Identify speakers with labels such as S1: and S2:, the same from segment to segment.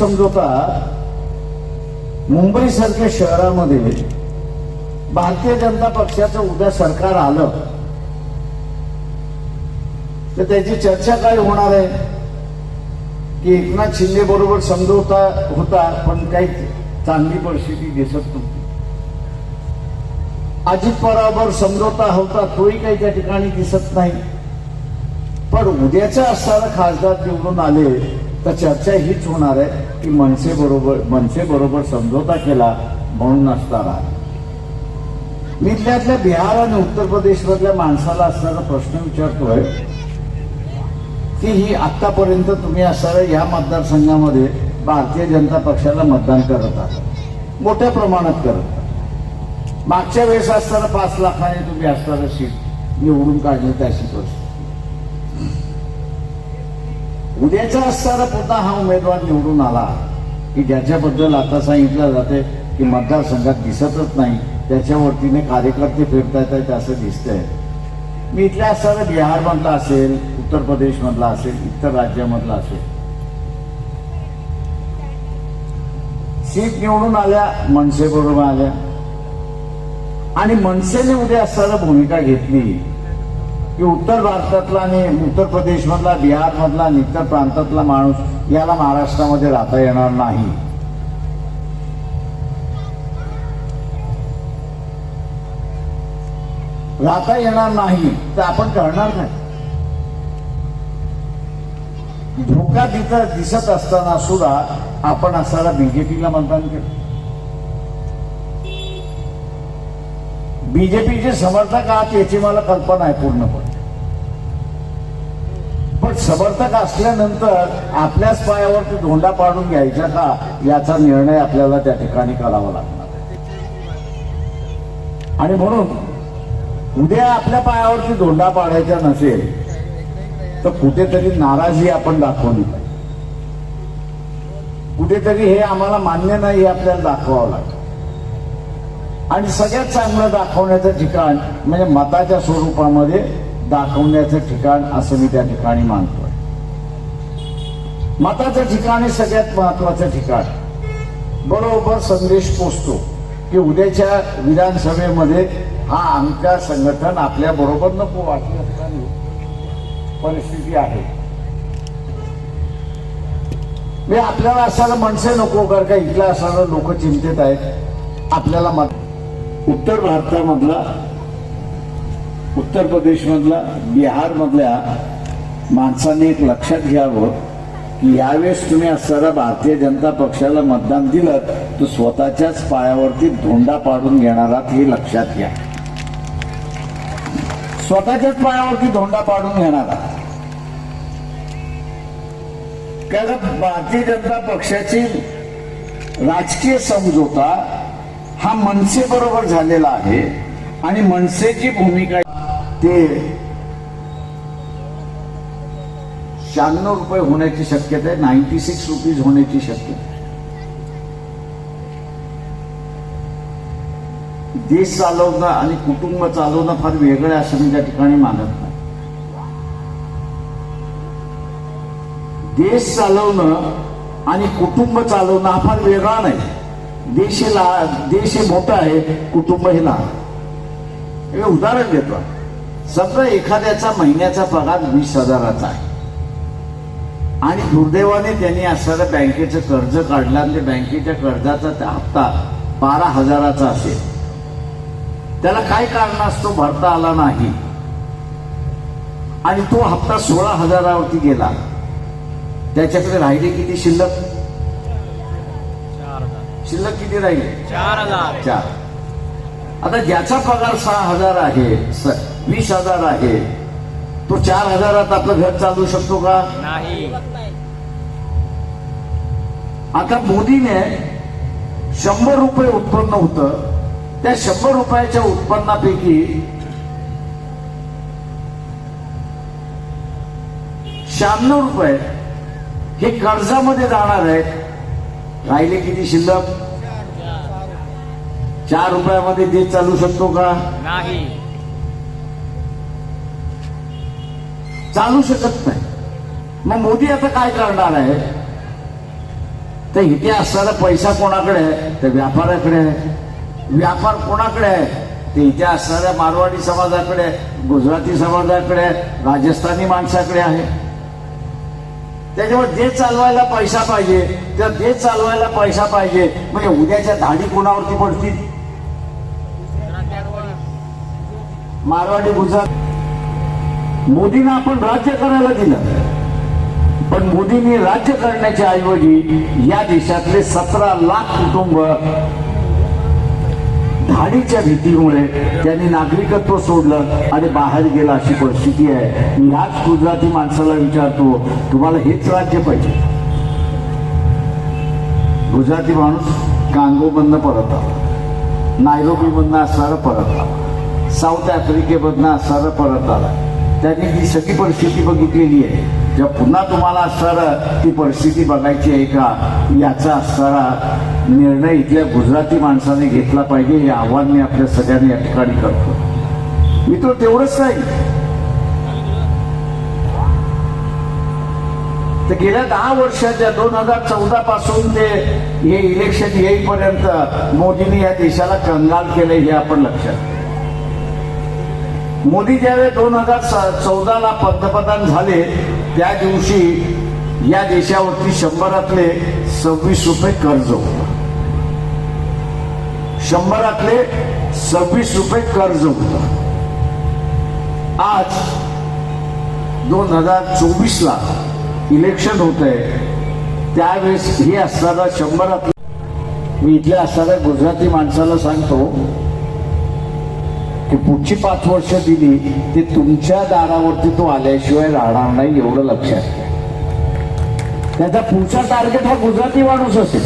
S1: समझोता मुंबई सारख्या शहरामध्ये भारतीय जनता पक्षाचं उद्या सरकार आलं तर त्याची चर्चा काय होणार आहे? की एकनाथ शिंदे बरोबर समजवता होता पण काही चांगली परिस्थिती दिसत नव्हती. अजित पवारावर समजवता होता तोही काही त्या ठिकाणी दिसत नाही. पण उद्याच्या असताना खासदार निवडून आले तर चर्चा हीच होणार आहे की मनसे बरोबर मनसे बरोबर समझोता केला म्हणून असताना मी त्यातल्या बिहार आणि उत्तर प्रदेश मधल्या माणसाला असणारा प्रश्न विचारतोय की ही आतापर्यंत तुम्ही असणाऱ्या या मतदारसंघामध्ये भारतीय जनता पक्षाला मतदान करत आहात. मोठ्या प्रमाणात करत आहात. मागच्या वेळेस असताना पाच लाखाने तुम्ही असणारं सीट निवडून काढली त्याची परिस्थिती. उद्याचा असताना पुन्हा हा उमेदवार निवडून आला. की ज्याच्याबद्दल आता सांगितलं जाते की मतदारसंघात दिसतच नाही त्याच्यावरतीने कार्यकर्ते फिरतायत आहेत असं दिसतंय. मी इथल्या असताना बिहारमधला असेल उत्तर प्रदेश मधला असेल इतर राज्यामधला असेल. सीट निवडून आल्या मनसे बरोबर आल्या. आणि मनसेने उद्या असताना भूमिका घेतली. की उत्तर भारतातला आणि उत्तर प्रदेश मधला बिहार मधला आणि इतर प्रांतातला माणूस याला महाराष्ट्रामध्ये राहता येणार नाही. राहता येणार नाही तर आपण करणार नाही धोका तिथं दिसत असताना सुद्धा आपण असायला बीजेपीला मतदान केलं. बीजेपीचे समर्थक आहात याची मला कल्पना आहे पूर्णपणे. समर्थक असल्यानंतर आपल्याच पायावरती धोंडा पाडून घ्यायचा का? याचा निर्णय आपल्याला त्या ठिकाणी करावा लागणार. आणि म्हणून उद्या आपल्या पायावरती धोंडा पाडायचा नसेल तर कुठेतरी नाराजी आपण दाखवली पाहिजे. कुठेतरी हे आम्हाला मान्य नाही हे आपल्याला दाखवावं लागेल. आणि सगळ्यात चांगलं दाखवण्याचं ठिकाण म्हणजे मताच्या स्वरूपामध्ये दाखवण्याचं ठिकाण असं मी त्या ठिकाणी मानतोय. मताचं ठिकाण हे सगळ्यात महत्वाचं ठिकाण. बरोबर संदेश पोचतो की उद्याच्या विधानसभेमध्ये हा आमच्या संघटन आपल्या बरोबर नको वाटली असताना परिस्थिती आहे. मी आपल्याला असायला माणसे नको कारण का इथला असायला लोक चिंतेत आहेत. आपल्याला उत्तर भारतामधला उत्तर प्रदेश मधला माणसांनी मधल्या माणसाने एक लक्षात घ्यावं की यावेळेस तुम्ही असणारा भारतीय जनता पक्षाला मतदान दिलं तर स्वतःच्याच पायावरती धोंडा पाडून घेणार आहात हे लक्षात घ्या. स्वतःच्याच पायावरती धोंडा पाडून घेणार आहात. कारण भारतीय जनता पक्षाची राजकीय समझोता हा मनसे बरोबर झालेला आहे आणि मनसेची भूमिका ते शहाण्णव रुपये होण्याची शक्यता आहे नाईन्टी सिक्स रुपीज होण्याची शक्यता आहे. देश चालवणं आणि कुटुंब चालवणं फार वेगळं असं मी त्या ठिकाणी मानत नाही. देश चालवणं आणि कुटुंब चालवणं हा फार वेगळा नाही. देश हे देश हे मोठा आहे कुटुंब हे लहान. उदाहरण देतो. समजा एखाद्याचा महिन्याचा पगार वीस हजाराचा आहे. आणि दुर्दैवाने त्यांनी असणाऱ्या बँकेचं कर्ज काढलं आणि बँकेच्या कर्जाचा त्या हप्ता बारा हजाराचा असेल. त्याला काय कारण असतो भरता आला नाही. आणि तो हप्ता सोळा हजारावरती गेला. त्याच्याकडे राहिले किती शिल्लक? शिल्लक किती राहिले?
S2: चार हजार.
S1: चार. आता ज्याचा पगार सहा हजार आहे स- वीस हजार आहे. तो चार हजारात आपलं घर चालू शकतो का?
S2: नाही.
S1: आता मोदीने शंभर रुपये उत्पन्न होतं. त्या शंभर रुपयाच्या उत्पन्नापैकी शहाण्णव रुपये हे कर्जामध्ये जाणार आहेत. राहिले किती शिल्लक? चार रुपयामध्ये देश चालू शकतो का?
S2: नाही.
S1: चालू शकत नाही. मग मोदी आता काय करणार आहे? तर इथे असणारा पैसा कोणाकडे आहे? तर व्यापाऱ्याकडे आहे. व्यापार कोणाकडे आहे? ते इथे असणाऱ्या मारवाडी समाजाकडे गुजराती समाजाकडे राजस्थानी माणसाकडे आहे. त्याच्यामुळे जे चालवायला पैसा पाहिजे तर जे चालवायला पैसा पाहिजे म्हणजे उद्याच्या धाडी कोणावरती पडतील? मारवाडी गुजरात. मोदींना आपण राज्य करायला दिलं. पण मोदींनी राज्य करण्याच्या ऐवजी या देशातले सतरा लाख कुटुंब धाडीच्या भीतीमुळे त्यांनी नागरिकत्व सोडलं आणि बाहेर गेला अशी परिस्थिती आहे. मी ह्याच गुजराती माणसाला विचारतो तुम्हाला हेच राज्य पाहिजे? गुजराती माणूस कांगोमधनं परत आला. नायरोबीमधनं असणारा परत आला. साऊथ आफ्रिकेमधनं असणारा परत आला. त्यांनी ती सगळी परिस्थिती बघितलेली आहे जेव्हा पुन्हा तुम्हाला असणारा ती परिस्थिती बघायची आहे का? याचा असणारा निर्णय इथल्या गुजराती माणसाने घेतला पाहिजे हे आव्हान मी आपल्या सगळ्यांनी या ठिकाणी करतो. मित्र तेवढंच नाही. तर गेल्या दहा वर्षाच्या दोन हजार चौदा पासून ते हे इलेक्शन येईपर्यंत मोदींनी या देशाला कंगाल केलं हे आपण लक्षात घ्या. मोदी ज्यावेळेस दोन हजार चौदाला पंतप्रधान झाले त्या दिवशी या देशावरती शंभरातले सव्वीस रुपये कर्ज शंभरातले सव्वीस रुपये कर्ज होत. आज दोन हजार चोवीस ला इलेक्शन होत आहे त्यावेळेस हे असणारा शंभरात मी इथल्या असणाऱ्या गुजराती माणसाला सांगतो की पुढची पाच वर्ष दिली ते तुमच्या दारावरती तो आल्याशिवाय राहणार नाही एवढं लक्षात त्याचा पुढचा टार्गेट हा गुजराती माणूस असेल.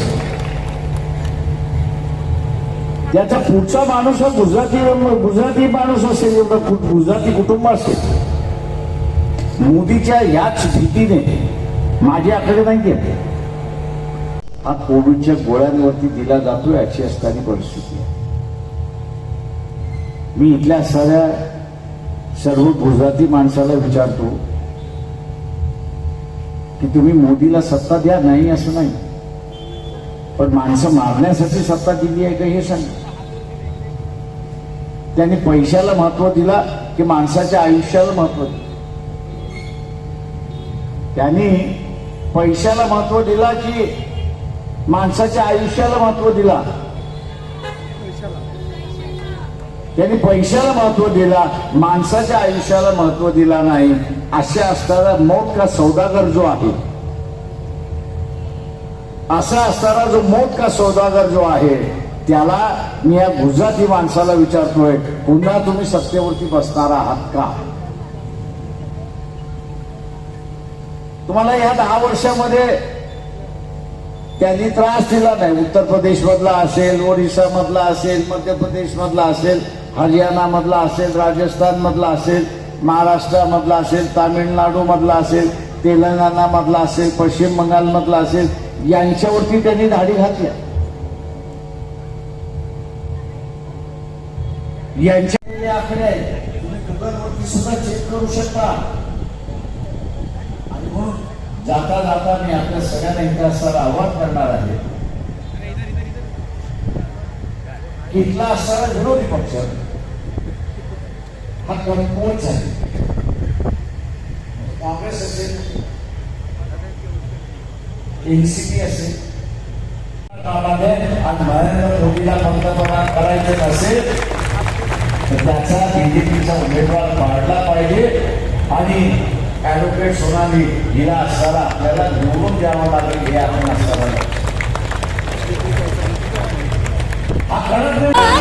S1: त्याचा पुढचा माणूस हा गुजराती गुजराती माणूस असेल एवढं गुजराती कुटुंब असेल. मोदीच्या याच भीतीने माझी आकडे नाही हा कोविडच्या गोळ्यांवरती दिला जातो याची असताना परिस्थिती आहे. मी इथल्या साऱ्या सर्व गुजराती माणसाला विचारतो की तुम्ही मोदीला सत्ता द्या? नाही असं नाही. पण माणसं मारण्यासाठी सत्ता दिली आहे का हे सांगा. त्यांनी पैशाला महत्त्व दिला की माणसाच्या आयुष्याला महत्त्व दिलं. त्यांनी पैशाला महत्त्व दिला की माणसाच्या आयुष्याला महत्त्व दिला. त्यांनी पैशाला महत्त्व दिला माणसाच्या आयुष्याला महत्त्व दिला नाही अशा असणारा मोठ का सौदागर जो आहे असा असणारा जो मोठ का सौदागर जो आहे त्याला मी या गुजराती माणसाला विचारतोय पुन्हा तुम्ही सत्तेवरती बसणार आहात का? तुम्हाला या दहा वर्षामध्ये त्यांनी त्रास दिला नाही. उत्तर प्रदेश मधला असेल ओरिसा मधला असेल मध्य प्रदेश मधला असेल हरियाणामधला असेल राजस्थानमधला असेल महाराष्ट्रामधला असेल तामिळनाडूमधला असेल तेलंगणामधला असेल पश्चिम बंगालमधला असेल यांच्यावरती त्यांनी धाडी घातल्या. यांच्या आकडे आहेत, तुम्ही गुगलवरती सुद्धा चेक करू शकता. आणि म्हणून जाता जाता मी आपल्या सगळ्यांना एकदा असणारं आव्हान करणार आहे. की इथला असणारा विरोधी पक्ष? हा कमकुवत आहे काँग्रेस असेल एनसीपी असेल कामाने आणि नरेंद्र मोदीला पंतप्रधान करायचे नसेल तर त्याचा बीजेपीचा उमेदवार पाडला पाहिजे आणि ऍडव्होकेट सोनाली हिला असताना आपल्याला निवडून द्यावं लागेल हे आपण असताना हा कडक निर्णय